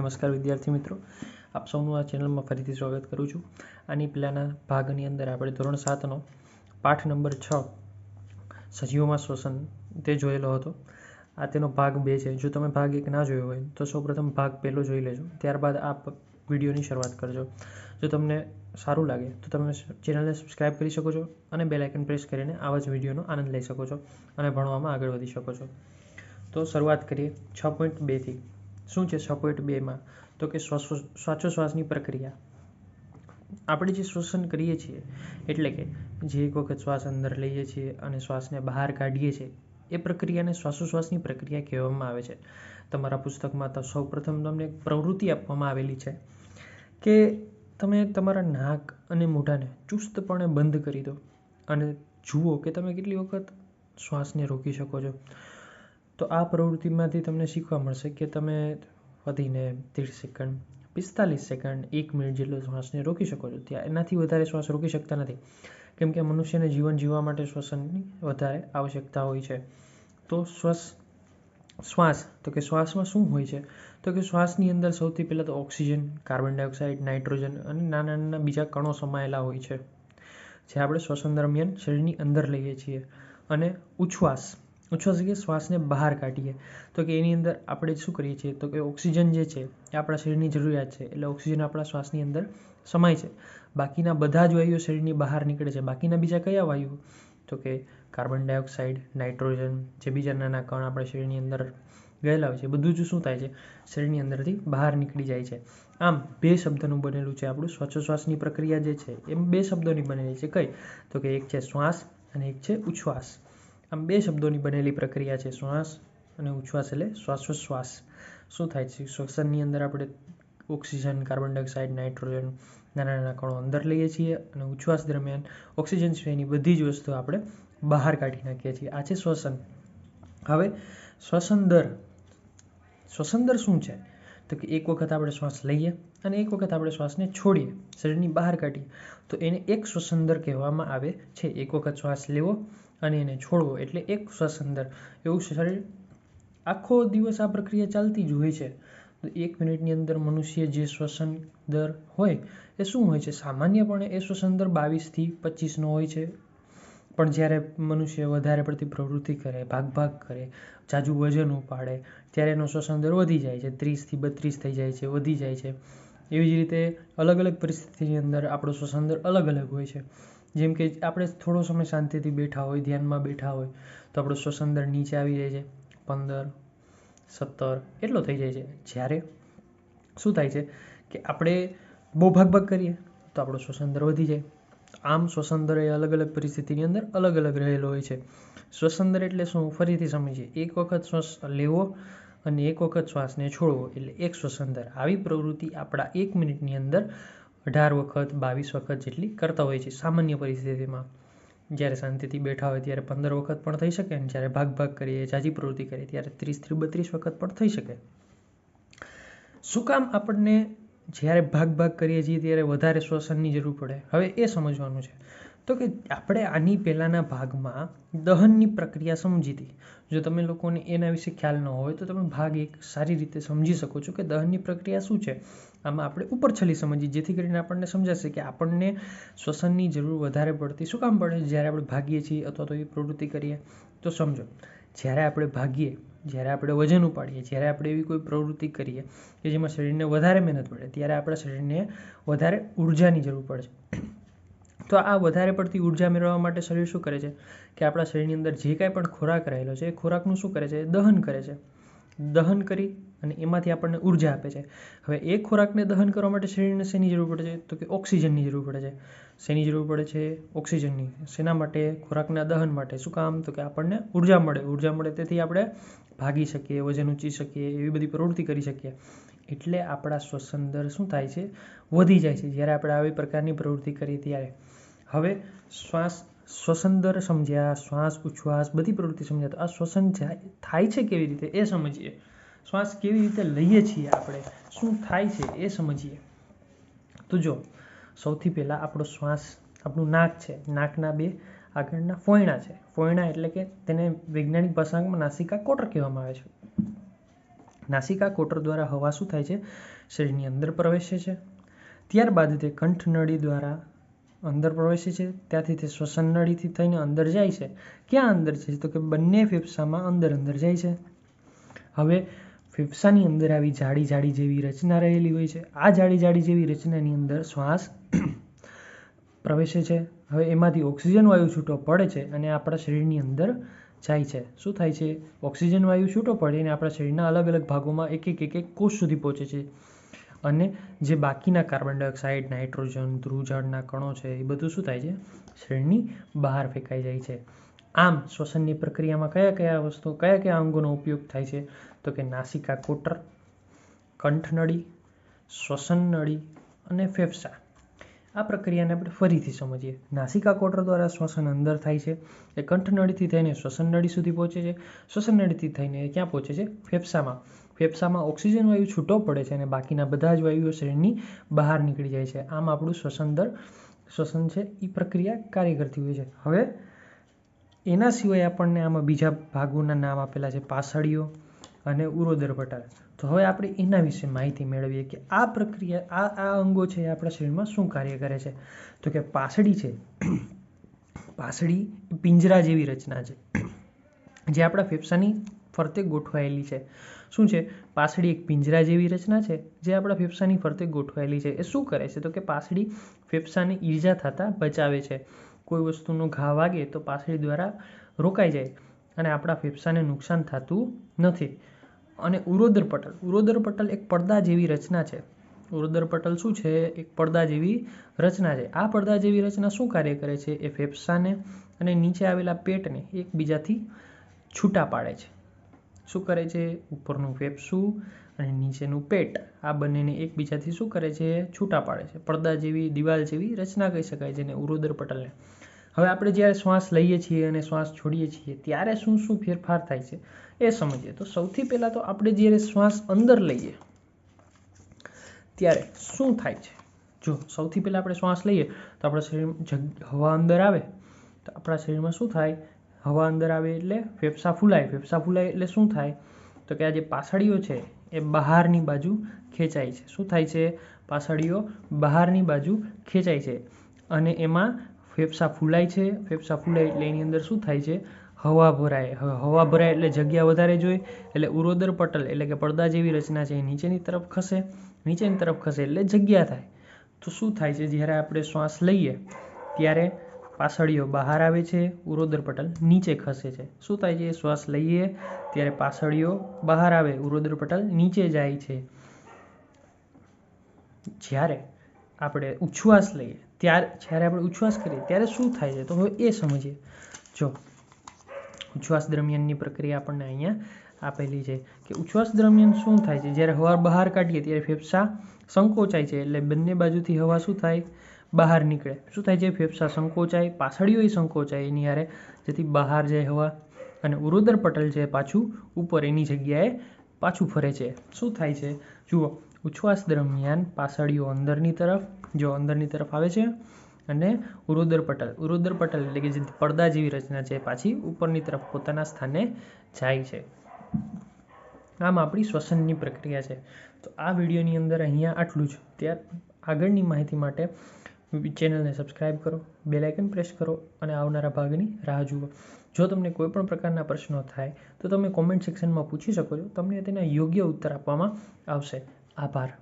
નમસ્કાર વિદ્યાર્થી મિત્રો. આપ સૌનું આ ચેનલમાં ફરીથી સ્વાગત કરું છું. આની પહેલાંના ભાગની અંદર આપણે ધોરણ સાતનો પાઠ નંબર છ, સજીવોમાં શ્વસન તે જોયેલો હતો. આ તેનો ભાગ બે છે. જો તમે ભાગ એક ના જોયો હોય, તો સૌપ્રથમ ભાગ પહેલો જોઈ લેજો. ત્યારબાદ આ વિડીયોની શરૂઆત કરજો. જો તમને સારું લાગે, તો તમે ચેનલને સબસ્ક્રાઈબ કરી શકો છો અને બેલ આઇકન પ્રેસ કરીને આવા જ વિડીયોનો આનંદ લઈ શકો છો અને ભણવામાં આગળ વધી શકો છો. તો શરૂઆત કરીએ છ પોઈન્ટ બેથી શું છે છ બેમાં? તો કે શ્વાસો શ્વાસોશ્વાસની પ્રક્રિયા. આપણે જે શ્વસન કરીએ છીએ, એટલે કે જે એક વખત શ્વાસ અંદર લઈએ છીએ અને શ્વાસને બહાર કાઢીએ છીએ, એ પ્રક્રિયાને શ્વાસોશ્વાસની પ્રક્રિયા કહેવામાં આવે છે. તમારા પુસ્તકમાં તો સૌપ્રથમ તમને એક પ્રવૃત્તિ આપવામાં આવેલી છે કે તમે તમારા નાક અને મોઢાને ચુસ્તપણે બંધ કરી દો અને જુઓ કે તમે કેટલી વખત શ્વાસને રોકી શકો છો. તો આ પ્રવૃત્તિમાંથી તમને શીખવા મળશે કે તમે વધીને ત્રીસ સેકન્ડ, પિસ્તાલીસ સેકન્ડ, એક મિનિટ જેટલો શ્વાસને રોકી શકો છો. ત્યાં એનાથી વધારે શ્વાસ રોકી શકતા નથી. કેમ કે મનુષ્યને જીવન જીવવા માટે શ્વસનની વધારે આવશ્યકતા હોય છે. તો શ્વાસ શ્વાસ, તો કે શ્વાસમાં શું હોય છે? તો કે શ્વાસની અંદર સૌથી પહેલાં તો ઓક્સિજન, કાર્બન ડાયોક્સાઇડ, નાઇટ્રોજન અને નાના નાના બીજા કણો સમાયેલા હોય છે. જે આપણે શ્વસન દરમિયાન શરીરની અંદર લઈએ છીએ. અને ઉચ્છ્વાસ ઉચ્છ્વાસ કે શ્વાસને બહાર કાઢીએ. તો કે એની અંદર આપણે શું કરીએ છીએ? તો કે ઓક્સિજન જે છે એ આપણા શરીરની જરૂરિયાત છે. એટલે ઓક્સિજન આપણા શ્વાસની અંદર સમાય છે. બાકીના બધા જ વાયુઓ શરીરની બહાર નીકળે છે. બાકીના બીજા કયા વાયુઓ? તો કે કાર્બન ડાયોક્સાઇડ, નાઇટ્રોજન, જે બીજા નાના કણ આપણે શરીરની અંદર ગયેલા હોય છે. બધું જ શું થાય છે? શરીરની અંદરથી બહાર નીકળી જાય છે. આમ બે શબ્દનું બનેલું છે આપણું. શ્વાસોશ્વાસની પ્રક્રિયા જે છે, એમ બે શબ્દોની બનેલી છે. કઈ? તો કે એક છે શ્વાસ અને એક છે ઉચ્છ્વાસ. આમ બે શબ્દોની બનેલી પ્રક્રિયા છે, શ્વાસ અને ઉચ્છ્વાસ એટલે શ્વાસોશ્વાસ શું થાય છે? શ્વસનની અંદર આપણે ઓક્સિજન, કાર્બન ડાયોક્સાઇડ, નાઇટ્રોજન નાના નાના કણો અંદર લઈએ છીએ અને ઉચ્છ્વાસ દરમિયાન ઓક્સિજન સિવાયની બધી જ વસ્તુ આપણે બહાર કાઢી નાખીએ છીએ. આ છે શ્વસન. હવે શ્વસન દર. શ્વસન દર શું છે? તો કે એક વખત આપણે શ્વાસ લઈએ અને એક વખત આપણે શ્વાસને છોડીએ, શરીરની બહાર કાઢીએ. તો એને એક શ્વસન દર કહેવામાં આવે છે. એક વખત શ્વાસ લેવો અને એને છોડવો એટલે એક શ્વસન દર એવું શરીર આખો દિવસ આ પ્રક્રિયા ચાલતી જ હોય છે. તો એક મિનિટની અંદર મનુષ્ય જે શ્વસન દર હોય એ શું હોય છે? સામાન્યપણે એ શ્વસન દર બાવીસથી પચીસનો હોય છે. પણ જ્યારે મનુષ્ય વધારે પડતી પ્રવૃત્તિ કરે, ભાગ ભાગ કરે, જાજુ વજન ઉપાડે, ત્યારે એનો શ્વસન દર વધી જાય છે. ત્રીસથી બત્રીસ થઈ જાય છે, વધી જાય છે. એવી જ રીતે અલગ અલગ પરિસ્થિતિની અંદર આપણો શ્વસન દર અલગ અલગ હોય છે. જેમ કે આપણે થોડો સમય શાંતિથી બેઠા હોય, ધ્યાનમાં બેઠા હોય, તો આપણો શ્વસન દર નીચે આવી જાય છે. પંદર, સત્તર, એટલો થઈ જાય છે. જ્યારે શું થાય છે કે આપણે બહુ ભાગ ભાગ કરીએ, તો આપણો શ્વસન દર વધી જાય. આમ શ્વસન દર એ અલગ અલગ પરિસ્થિતિની અંદર અલગ અલગ રહેલો હોય છે. શ્વસન દર એટલે શું? ફરીથી સમજીએ. એક વખત શ્વાસ લેવો અને એક વખત શ્વાસને છોડવો એટલે એક શ્વસન દર. આવી પ્રવૃત્તિ આપણા એક મિનિટની અંદર અઢાર વખત, બાવીસ વખત જેટલી કરતા હોય છે સામાન્ય પરિસ્થિતિમાં. જ્યારે શાંતિથી બેઠા હોય ત્યારે પંદર વખત પણ થઈ શકે અને જ્યારે ભાગ ભાગ કરીએ, જાજી પ્રવૃત્તિ કરીએ ત્યારે ત્રીસથી બત્રીસ વખત પણ થઈ શકે. શું કામ આપણને જ્યારે ભાગ ભાગ કરીએ છીએ ત્યારે વધારે શ્વસનની જરૂર પડે? હવે એ સમજવાનું છે. તો કે આપણે આની પહેલાંના ભાગમાં દહનની પ્રક્રિયા સમજી હતી. જો તમે લોકોને એના વિશે ખ્યાલ ન હોય તો તમે ભાગ એક સારી રીતે સમજી શકો છો કે દહનની પ્રક્રિયા શું છે. આમાં આપણે ઉપર છલી સમજીએ, જેથી કરીને આપણને સમજાશે કે આપણને શ્વસનની જરૂર વધારે પડતી શું કામ પડે જ્યારે આપણે ભાગીએ છીએ અથવા તો એ પ્રવૃત્તિ કરીએ. તો સમજો, જ્યારે આપણે ભાગીએ, જ્યારે આપણે વજન ઉપાડીએ, જ્યારે આપણે એવી કોઈ પ્રવૃત્તિ કરીએ કે જેમાં શરીરને વધારે મહેનત પડે, ત્યારે આપણા શરીરને વધારે ઉર્જાની જરૂર પડે છે. તો આ વધારે પડતી ઊર્જા મેળવવા માટે શરીર શું કરે છે? કે આપણા શરીરની અંદર જે કાંઈ પણ ખોરાક રહેલો છે, એ ખોરાકનું શું કરે છે? દહન કરે છે. દહન કરી અને એમાંથી આપણને ઊર્જા આપે છે. હવે એ ખોરાકને દહન કરવા માટે શરીરને શેની જરૂર પડે છે? તો કે ઓક્સિજનની જરૂર પડે છે. શેની જરૂર પડે છે? ઓક્સિજનની. શેના માટે? ખોરાકના દહન માટે. શું કામ? તો કે આપણને ઊર્જા મળે. ઊર્જા મળે તેથી આપણે ભાગી શકીએ, વજન ઊંચી શકીએ, એવી બધી પ્રવૃત્તિ કરી શકીએ. એટલે આપણા શ્વસન દર શું થાય છે? વધી જાય છે. જ્યારે આપણે આવી પ્રકારની પ્રવૃત્તિ કરીએ ત્યારે. હવે શ્વાસ શ્વસન દર સમજ્યા, શ્વાસ ઉચ્છ્વાસ બધી પ્રવૃત્તિ સમજ્યા તો આ શ્વસન થાય છે કેવી રીતે એ સમજીએ. શ્વાસ કેવી રીતે લઈએ છીએ આપણે, શું થાય છે એ સમજીએ. તો જો, સૌથી પહેલાં આપણો શ્વાસ આપણું નાક છે, નાકના બે આગળના ફોયણા છે. ફોયણા એટલે કે તેને વૈજ્ઞાનિક ભાષામાં નાસિકા કોટર કહેવામાં આવે છે. નાસિકા કોટર દ્વારા હવા શું થાય છે? શરીરની અંદર પ્રવેશે છે. ત્યારબાદ તે કંઠનળી દ્વારા અંદર પ્રવેશે છે, ત્યાંથી તે શ્વસન નળીથી થઈને અંદર જાય છે. ક્યાં અંદર છે? તો કે બંને ફેફસામાં અંદર અંદર જાય છે. હવે ફેફસાની અંદર આવી જાડી જાડી જેવી રચના રહેલી હોય છે. આ જાડી જાડી જેવી રચનાની અંદર શ્વાસ પ્રવેશે છે. હવે એમાંથી ઓક્સિજન વાયુ છૂટો પડે છે અને આપણા શરીરની અંદર જાય છે. શું થાય છે? ઓક્સિજન વાયુ છૂટો પડે અને આપણા શરીરના અલગ અલગ ભાગોમાં એક એક એક એક કોષ સુધી પહોંચે છે. અને જે બાકીના કાર્બન ડાયોક્સાઇડ નાઇટ્રોજન ધ્રુવજળના કણો છે, એ બધું શું થાય છે? શરીરની બહાર ફેંકાઈ જાય છે. આમ શ્વસનની પ્રક્રિયામાં કયા કયા વસ્તુ, કયા કયા અંગોનો ઉપયોગ થાય છે? તો કે નાસિકા કોટર કંઠનળી શ્વસન નળી અને ફેફસા. આ પ્રક્રિયાને આપણે ફરીથી સમજીએ. નાસિકા કોટર દ્વારા શ્વસન અંદર થાય છે, એ કંઠનળીથી થઈને શ્વસન નળી સુધી પહોંચે છે. શ્વસન નળીથી થઈને ક્યાં પહોંચે છે? ફેફસામાં. ફેફસામાં ઓક્સિજન વાયુ છૂટો પડે છે અને બાકીના બધા જ વાયુઓ શરીરની બહાર નીકળી જાય છે. આમ આપણું શ્વસન દર શ્વસન છે એ પ્રક્રિયા કાર્ય કરતી હોય છે. હવે, એના સિવાય આપણને આમાં બીજા ભાગોના નામ આપેલા છે, પાસળીઓ અને ઉરોદર પટાલ તો હવે આપણે એના વિશે માહિતી મેળવીએ કે આ પ્રક્રિયા, આ આ અંગો છે એ આપણા શરીરમાં શું કાર્ય કરે છે. તો કે પાસળી છે, પાસળી પિંજરા જેવી રચના છે, જે આપણા ફેફસાની ફરતે ગોઠવાયેલી છે. શું છે? પાસળી એક પિંજરા જેવી રચના છે, જે આપણા ફેફસાની ફરતે ગોઠવાયેલી છે. એ શું કરે છે? તો કે પાસળી ફેફસાને ઈજા થતાં બચાવે છે. કોઈ વસ્તુનો ઘા વાગે તો પાસળી દ્વારા રોકાઈ જાય અને આપણા ફેફસાને નુકસાન થતું નથી. અને ઉરોદર પટલ ઉરોદર પટલ એક પડદા જેવી રચના છે. ઉરોદર પટલ શું છે? એક પડદા જેવી રચના છે. આ પડદા જેવી રચના શું કાર્ય કરે છે? એ ફેફસાને અને નીચે આવેલા પેટને એકબીજાથી છૂટા પાડે છે. શું કરે છે? ઉપરનું ફેફસું અને નીચેનું પેટ. આ બંનેને એકબીજાથી શું કરે છે? છૂટા પાડે છે. પડદા જેવી, દિવાલ જેવી રચના કહી શકાય છે ઉરોદર પટલને. હવે આપણે જ્યારે શ્વાસ લઈએ છીએ અને શ્વાસ છોડીએ છીએ, ત્યારે શું શું ફેરફાર થાય છે એ સમજીએ. તો સૌથી પહેલાં તો આપણે જ્યારે શ્વાસ અંદર લઈએ, ત્યારે શું થાય છે? જો સૌથી પહેલાં આપણે શ્વાસ લઈએ, તો આપણા શરીર હવા અંદર આવે, તો આપણા શરીરમાં શું થાય? હવા અંદર આવે એટલે ફેફસા ફૂલાય. ફેફસા ફૂલાય એટલે શું થાય? તો કે આ જે પાસળીઓ છે, એ બહારની બાજુ ખેંચાય છે. શું થાય છે? પાસળીઓ બહારની બાજુ ખેંચાય છે. અને એમાં ફેફસા ફૂલાય છે. ફેફસા ફૂલાય એટલે એની અંદર શું થાય છે? હવા ભરાય. હવા ભરાય એટલે જગ્યા વધારે જોઈએ એટલે ઉરોદર પટલ એટલે કે પડદા જેવી રચના છે એ નીચેની તરફ ખસે, નીચેની તરફ ખસે એટલે જગ્યા થાય. તો શું થાય છે? જ્યારે આપણે શ્વાસ લઈએ, ત્યારે પાછળીઓ બહાર આવે છે, ઉરોદર નીચે ખસે છે. શું થાય છે? શ્વાસ લઈએ ત્યારે પાસળીઓ બહાર આવે, ઉરોદર નીચે જાય છે. જ્યારે આપણે ઉચ્છ્વાસ લઈએ, ત્યારે જ્યારે આપણે ઉચ્છ્વાસ કરીએ, ત્યારે શું થાય છે? તો હવે એ સમજીએ. જો, ઉચ્છ્વાસ દરમિયાનની પ્રક્રિયા આપણને અહીંયા આપેલી છે કે ઉચ્છ્વાસ દરમિયાન શું થાય છે? જ્યારે હવા બહાર કાઢીએ, ત્યારે ફેફસા સંકોચાય છે, એટલે બંને બાજુથી હવા શું થાય? બહાર નીકળે. શું થાય છે? ફેફસા સંકોચાય, પાછળીઓ સંકોચાય એની હારે. જેથી બહાર જાય હવા અને ઉરોદર પટલ છે પાછું ઉપર એની જગ્યાએ પાછું ફરે છે. શું થાય છે? જુઓ, ઉચ્છ્વાસ દરમિયાન પાછળીઓ અંદરની તરફ, જો અંદરની તરફ આવે છે અને ઉરોદર પટલ. ઉરોદર પટલ એટલે કે જે પડદા જેવી રચના છે, પાછી ઉપરની તરફ પોતાના સ્થાને જાય છે. આમ આપણી શ્વસનની પ્રક્રિયા છે. તો આ વિડીયોની અંદર અહીંયા આટલું જ. ત્યાર આગળની માહિતી માટે ચેનલને સબસ્ક્રાઈબ કરો બેલાઇકન પ્રેસ કરો અને આવનારા ભાગની રાહ જુઓ. જો તમને કોઈપણ પ્રકારના પ્રશ્નો થાય, તો તમે કોમેન્ટ સેક્શનમાં પૂછી શકો છો. તમને તેના યોગ્ય ઉત્તર આપવામાં આવશે. આભાર.